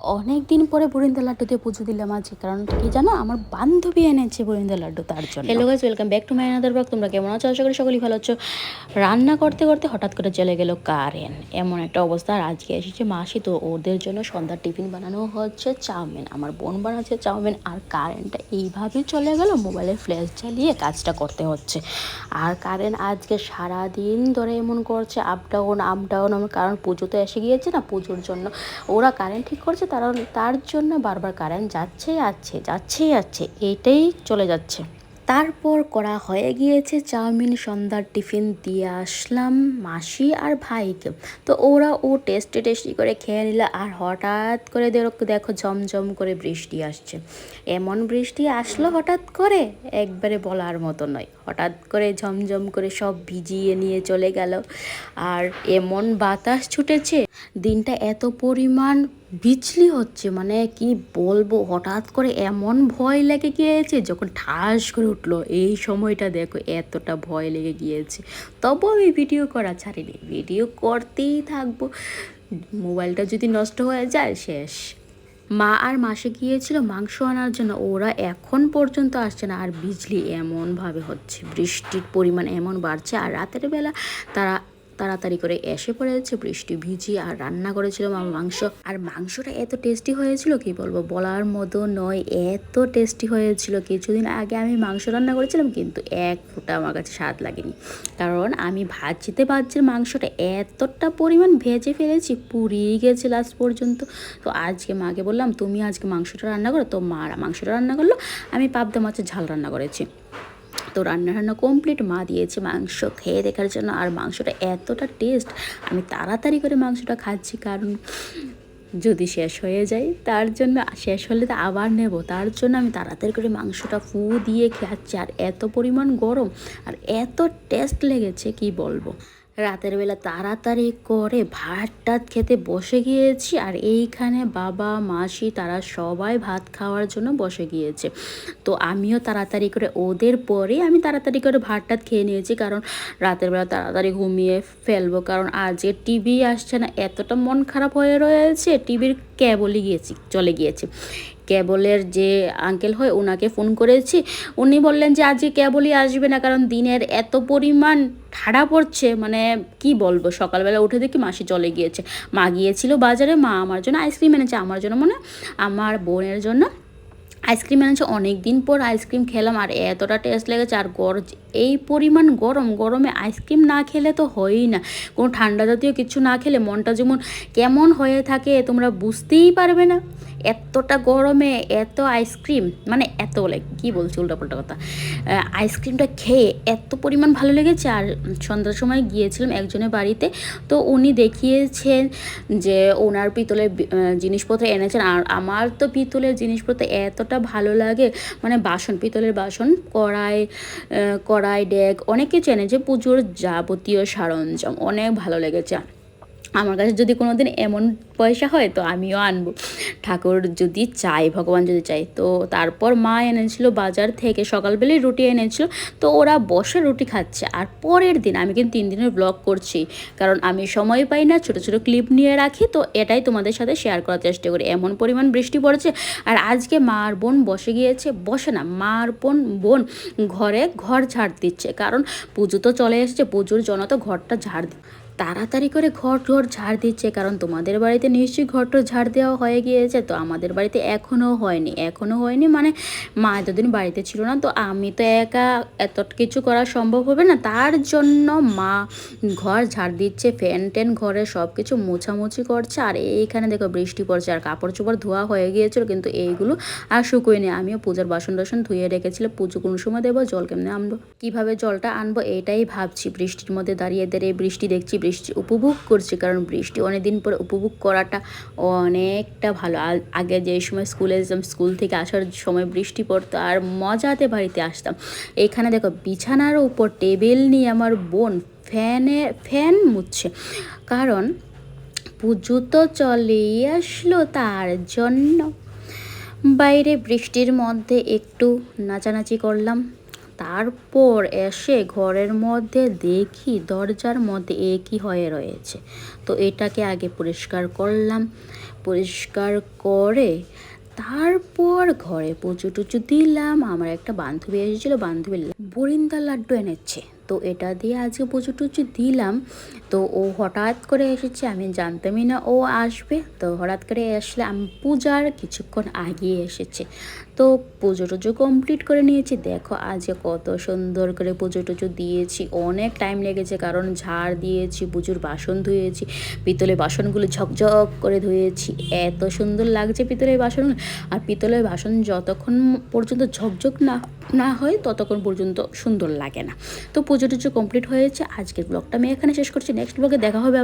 অনেক দিন পরে বরিন্দা লাড্ডুতে পুজো দিলাম আজকে কারণ কি জানো? আমার বান্ধবী এনেছে বরিন্দা লাড্ডু তার জন্য। Hello guys welcome back to my another blog তোমরা কেমন আছো? আশা করি সকলেই ভালো আছো। রান্না করতে করতে হঠাৎ করে চলে গেল কারেন্ট এমন একটা অবস্থা। আর আজকে এসেছে মাসি, তো ওদের জন্য সন্ধ্যার টিফিন বানানো হচ্ছে চাউমিন। আমার বোন বানাচ্ছে চাউমিন। আর কারেন্টটা এইভাবে চলে গেল মোবাইলের ফ্ল্যাশ জ্বালিয়ে কাজটা করতে হচ্ছে। আর কারেন্ট আজকে সারা দিন ধরে এমন করছে আপ ডাউন আপ ডাউন আমার কারণ পুজো তো এসে গিয়েছে না, পুজোর জন্য। ওরা কারেন্ট ঠিক করছে তারা তার জন্য বারবার কারেন্ট যাচ্ছে যাচ্ছে যাচ্ছেই যাচ্ছে এইটাই চলে যাচ্ছে। তারপর করা হয়ে গিয়েছে চাউমিন, সন্ধ্যার টিফিন দিয়ে আসলাম মাসি আর ভাইকে। তো ওরা ও টেস্টি টেস্টি করে খেয়ে নিল আর হঠাৎ করে দেখো ঝমঝম করে বৃষ্টি আসছে। এমন বৃষ্টি আসলো হঠাৎ করে? একবারে বলার মতো নয়। হঠাৎ করে ঝমঝম করে সব ভিজিয়ে নিয়ে চলে গেল। আর এমন বাতাস ছুটেছে, দিনটা এত পরিমাণ বিচলি হচ্ছে মানে কি বলব, হঠাৎ করে এমন ভয় লেগে গিয়েছে যখন ঠাস করে উঠল, এই সময়টা দেখো এতটা ভয় লেগে গিয়েছে। তবু আমি ভিডিও করা ছাড়িনি ভিডিও করতেই থাকব। মোবাইলটা যদি নষ্ট হয়ে যায়, শেষ। মা আর মাসে গিয়েছিল মাংস আনার জন্য, ওরা এখন পর্যন্ত আসছে না। আর বিজলি এমনভাবে হচ্ছে, বৃষ্টির পরিমাণ এমন বাড়ছে, আর রাতের বেলা তারা তাড়াতাড়ি করে এসে পড়েছে, বৃষ্টি ভিজি আর রান্না করেছিল মা মাংস। আর মাংসটা এত টেস্টি হয়েছিল কি বলব? বলার মতো নয়, এত টেস্টি হয়েছিল। কিছুদিন আগে আমি মাংস রান্না করেছিলাম, কিন্তু এক ফোঁটা আমার কাছে স্বাদ লাগেনি। কারণ আমি ভাজতে ভাজতে মাংসটা এতটা পরিমাণ ভেজে ফেলেছি, পুড়িয়ে গেছে লাস্ট পর্যন্ত। তো আজকে মাকে বললাম, তুমি আজকে মাংসটা রান্না করো। তো মা মাংসটা রান্না করল, আমি পাবদা মাছের ঝাল রান্না করেছি। তো রান্না টান্না কমপ্লিট মা দিয়েছে মাংস, খেয়ে দেখার জন্য। আর মাংসটা এতটা টেস্ট আমি তাড়াতাড়ি করে মাংসটা খাচ্ছি কারণ যদি শেষ হয়ে যায়, তার জন্য শেষ হলে তো আবার নেব। তার জন্য আমি তাড়াতাড়ি করে মাংসটা ফু দিয়ে খাচ্ছি। আর এত পরিমাণ গরম, আর এত টেস্ট লেগেছে, কি বলব? রাতের বেলা তাড়াতাড়ি করে ভাত টাত খেতে বসে গিয়েছি আর এইখানে বাবা, মাসি তারা সবাই ভাত খাওয়ার জন্য বসে গিয়েছে। তো আমিও তাড়াতাড়ি করে ওদের পরে আমি তাড়াতাড়ি করে ভাত টাত খেয়ে নিয়েছি কারণ রাতের বেলা তাড়াতাড়ি ঘুমিয়ে ফেলব কারণ আজকে টিভি আসছে না, এতটা মন খারাপ হয়ে রয়েছে, টিভির কেবলই গিয়েছি, চলে গিয়েছে। ক্যাবলের যে আঙ্কেল হয় ওনাকে ফোন করেছি। উনি বললেন যে, আজকে ক্যাবলই আসবে না, কারণ দিনের এত পরিমাণ ঠাড়া পড়ছে। মানে কি বলব, সকালবেলা উঠে দেখি মাসি চলে গিয়েছে। মা গিয়েছিল বাজারে, মা আমার জন্য আইসক্রিম এনেছে, আমার জন্য মানে আমার বোনের জন্য আইসক্রিম এনেছে। অনেক দিন পর আইসক্রিম খেলাম, আর এতটা টেস্ট লেগেছে, আর গরম এই পরিমাণ গরম, গরমে আইসক্রিম না খেলে তো হয়ই না। কোনো ঠান্ডা জাতীয় কিছু না খেলে মনটা যেমন কেমন হয়ে থাকে, তোমরা বুঝতেই পারবে না। এতটা গরমে, এত আইসক্রিম মানে এত লাইক কী বলছি উল্টাপাল্টা কথা? আইসক্রিমটা খেয়ে এত পরিমাণ ভালো লেগেছে। আর সন্ধ্যার সময় গিয়েছিলাম একজনের বাড়িতে, তো উনি দেখিয়েছেন যে ওনার পিতলের জিনিসপত্র এনেছেন। আর আমার তো পিতলের জিনিসপত্র এতটা ভালো লাগে মানে বাসন, পিতলের বাসন, কড়াই কড়াই, ডেক, অনেক কিছু এনেছে। পুজোর যাবতীয় সরঞ্জাম, অনেক ভালো লেগেছে। আমার কাছে যদি কোনো দিন এমন পয়সা হয় তো আমিও আনব। ঠাকুর যদি চাই ভগবান যদি চাই তো তারপর মা এনেছিল বাজার থেকে সকালবেলায় রুটি এনেছিল, তো ওরা বসে রুটি খাচ্ছে। আর পরের দিন আমি কিন্তু তিন দিনের ব্লগ করছি, কারণ আমি সময় পাই না, ছোটো ছোটো ক্লিপ নিয়ে রাখি, তো এটাই তোমাদের সাথে শেয়ার করার চেষ্টা করি। এমন পরিমাণ বৃষ্টি পড়েছে, আর আজকে মার বোন বসে গিয়েছে, বসে না মার বোন বোন ঘরে ঘর ঝাড় দিচ্ছে। কারণ পুজো তো চলে এসেছে, পুজোর জন্য তো ঘরটা ঝাড় তাড়াতাড়ি করে ঘর টর ঝাড় দিচ্ছে, কারণ তোমাদের বাড়িতে নিশ্চয়ই ঘর টর ঝাড় দেওয়া হয়ে গিয়েছে, তো আমাদের বাড়িতে এখনও হয়নি। এখনও হয়নি মানে মা এতদিন বাড়িতে ছিল না, তো আমি তো একা এত কিছু করা সম্ভব হবে না। তার জন্য মা ঘর ঝাড় দিচ্ছে, ফ্যান ট্যান ঘরে সব কিছু মোছামুছি করছে, আর এইখানে দেখো বৃষ্টি পড়ছে, আর কাপড় চোপড় ধোয়া হয়ে গিয়েছিল, কিন্তু এইগুলো আর শুকোয়নি আমিও পূজার বাসন টাসন ধুয়ে রেখেছিলাম পুজো কোন সময় দেবো, জল কেমনে আনব, কীভাবে জলটা আনব এটাই ভাবছি। বৃষ্টির মধ্যে দাঁড়িয়ে দাঁড়িয়ে বৃষ্টি দেখছি বৃষ্টি উপভোগ করছি, কারণ বৃষ্টি অনেক দিন পরে উপভোগ করাটা অনেকটা ভালো। আগে যে সময় স্কুলে যেতাম, স্কুল থেকে আসার সময় বৃষ্টি পড়তো আর মজাতে বাড়িতে আসতাম। এখানে দেখো, বিছানার উপর টেবিল নিয়ে আমার বোন ফ্যানে, ফ্যান মুছছে। কারণ পুজো তো চলেই আসলো তার জন্য। বাইরে বৃষ্টির মধ্যে একটু নাচানাচি করলাম। তারপর এসে ঘরের মধ্যে দেখি দরজার মধ্যে একই হয়ে রয়েছে। তো এটাকে আগে পরিষ্কার করলাম। পরিষ্কার করে তারপর ঘরে পুজো টুচু দিলাম। আমার একটা বান্ধবী এসেছিল, বান্ধবী বরিন্দা লাড্ডু এনেছে। তো এটা দিয়ে আজকে পুজো টুচু দিলাম। তো ও হঠাৎ করে এসেছে, আমি জানতামই না ও আসবে। তো হঠাৎ করে আসলে আমি পূজার কিছুক্ষণ আগিয়ে এসেছে। তো পুজো টুজো কমপ্লিট করে নিয়েছি। দেখো আজকে কত সুন্দর করে পুজো টুজো দিয়েছি। অনেক টাইম লেগেছে, কারণ ঝাড় দিয়েছি, পুজোর বাসন ধুয়েছি, পিতলের বাসনগুলো ঝকঝক করে ধুয়েছি। এত সুন্দর লাগছে পিতলের বাসন। আর পিতলের বাসন যতক্ষণ পর্যন্ত ঝকঝক না না হয়, ততক্ষণ পর্যন্ত সুন্দর লাগে না। তো পুজো টুজো কমপ্লিট হয়েছে। আজকের ব্লগটা আমি এখানে শেষ করছি। নেক্সট ব্লগে দেখা হবে।